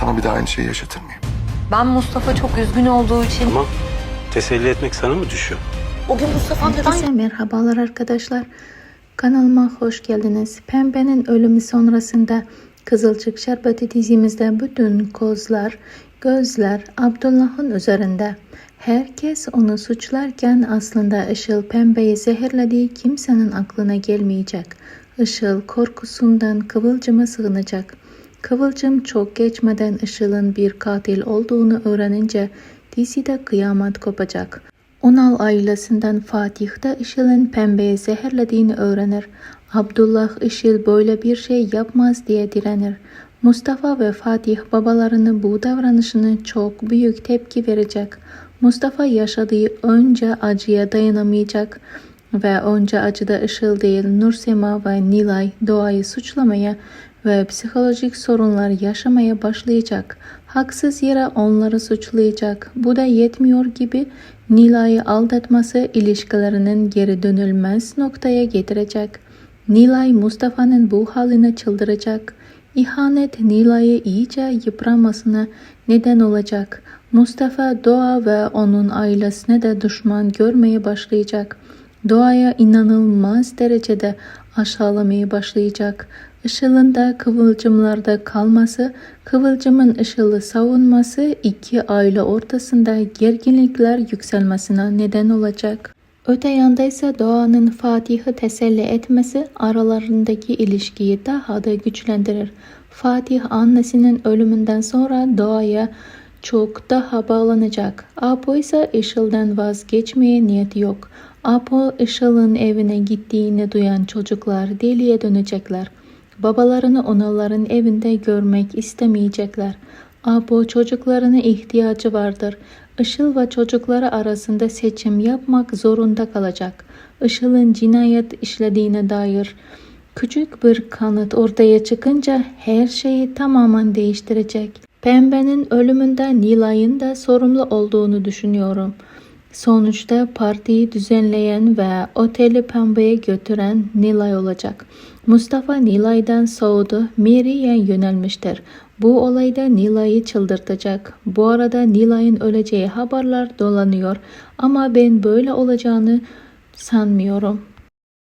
sana bir daha aynı şeyi yaşatır mıyım? Ben Mustafa çok üzgün olduğu için Tamam. Teselli etmek sana mı düşüyor? o gün Mustafa neden Herkese merhabalar arkadaşlar. Kanalıma hoş geldiniz. Pembe'nin ölümü sonrasında Kızılcık Şerbeti dizimizde bütün kozlar, gözler Abdullah'ın üzerinde. Herkes onu suçlarken aslında Işıl Pembe'yi zehirlediği kimsenin aklına gelmeyecek. Işıl korkusundan Kıvılcım'a sığınacak. Kıvılcım çok geçmeden Işıl'ın bir katil olduğunu öğrenince dizide kıyamet kopacak. Unal ailesinden Fatih de Işıl'ın pembeye zehirlediğini öğrenir. Abdullah Işıl böyle bir şey yapmaz diye direnir. Mustafa ve Fatih babalarının bu davranışını çok büyük tepki verecek. Mustafa yaşadığı önce acıya dayanamayacak ve önce acıda Işıl değil Nursema ve Nilay doğayı suçlamaya ve psikolojik sorunlar yaşamaya başlayacak. Haksız yere onları suçlayacak. Bu da yetmiyor gibi Nilay'ı aldatması ilişkilerinin geri dönülmez noktaya getirecek. Nilay Mustafa'nın bu haline çıldıracak. İhanet Nilay'ı iyice yıpramasına neden olacak. Mustafa Doğa ve onun ailesine de düşman görmeye başlayacak. Doğaya inanılmaz derecede aşağılamaya başlayacak. Işıl'ın da kıvılcımlarda kalması, kıvılcımın ışılı savunması iki aile ortasında gerginlikler yükselmesine neden olacak. Öte yanda ise Doğan'ın Fatih'i teselli etmesi aralarındaki ilişkiyi daha da güçlendirir. Fatih annesinin ölümünden sonra Doğa'ya çok daha bağlanacak. Apo ise Işıl'dan vazgeçmeye niyeti yok. Apo Işıl'ın evine gittiğini duyan çocuklar deliye dönecekler. Babalarını onların evinde görmek istemeyecekler. Apo çocuklarına ihtiyacı vardır. Işıl ve çocukları arasında seçim yapmak zorunda kalacak. Işıl'ın cinayet işlediğine dair küçük bir kanıt ortaya çıkınca her şeyi tamamen değiştirecek. Pembe'nin ölümünde Nilay'ın da sorumlu olduğunu düşünüyorum. Sonuçta partiyi düzenleyen ve oteli Pembe'ye götüren Nilay olacak. Mustafa Nilay'dan soğudu, Mary'e yönelmiştir. Bu olayda Nilay'ı çıldırtacak. Bu arada Nilay'ın öleceği haberler dolanıyor ama ben böyle olacağını sanmıyorum.